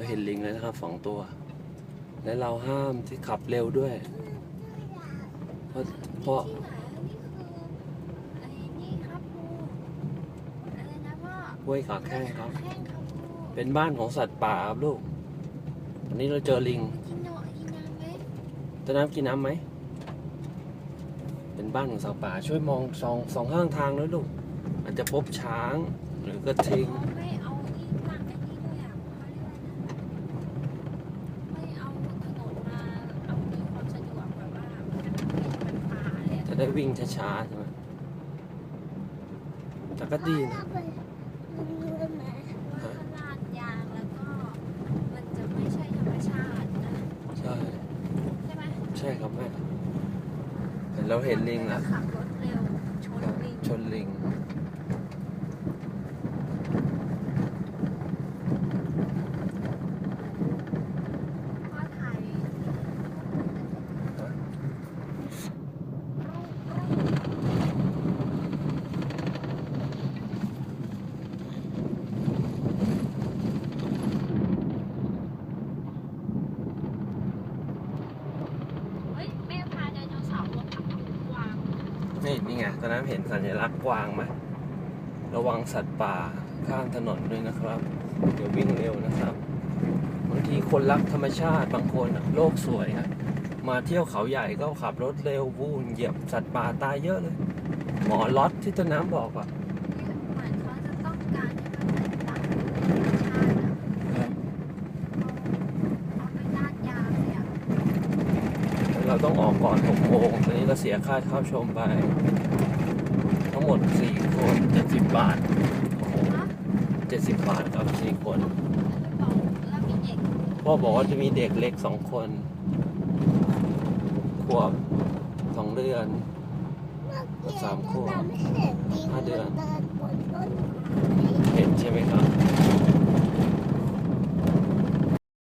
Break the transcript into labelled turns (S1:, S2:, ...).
S1: เราเห็นลิงแล้วนะครับสองตัว และเราห้ามที่ขับเร็วด้วย เพราะเพราะ
S2: นี่ครับครูอะไรนะพ่อ
S1: ห้วยขาแข้งครับ เป็นบ้านของสัตว์ป่าครับลูกอันนี้เราเจอลิง
S2: กินเนาะน้ำไหม
S1: ต้นน้ำกินน้ำไหม เป็นบ้านของสัตว์ป่าช่วยมองสองสองข้างทางด้วยลูกอาจจะพบช้างหรือกระทิง
S2: ได้วิ่
S1: งช้าๆใช่ไหมแต่ก็ดีนะ
S2: ว่าถ้าลาดยางแล้วก็มันจะไม่ใช่ธรรมชาตินะ
S1: ใช่
S2: ใช่ไหม
S1: ใช่ครับแม่เห็นเราเห็นลิงแล้ว
S2: ขับรถเร็วชนลิง
S1: ชนลิง
S2: พ่อถ่าย เฮ้ยแม่พาไดโนเสาร์มาขับกวาง
S1: นี่นี่ไงตอนนั้นเห็นสัญลักษณ์กวางไหมระวังสัตว์ป่าข้างถนนด้วยนะครับเดี๋ยววิ่งเร็วนะครับบางทีคนรักธรรมชาติบางคนโลกสวยครับมาเที่ยวเขาใหญ่ก็ขับรถเร็ววูนเหยียบสัตว์ป่าตายเยอะเลย หมอล็อตที่ต้นน้ำบอกอะ
S2: เหมือนเขาจะต้องการให้มันเป็นหลักธรรมชาติอะเอาไปลาดยางเลยอะ
S1: เราต้องออกก่อน6โมงตอนนี้เราเสียค่าเข้าชมไป ทั้งหมด 4 คน 70 บาทโอ้โห
S2: นะ
S1: 70 บาทครับ 4 คน
S2: แล้วบอกแล้วมีเด็ก
S1: พ่อบอกว่าจะมีเด็กเล็ก 2 คน ขวบ 2 เดือนสามขวบห้าเดือน
S3: ต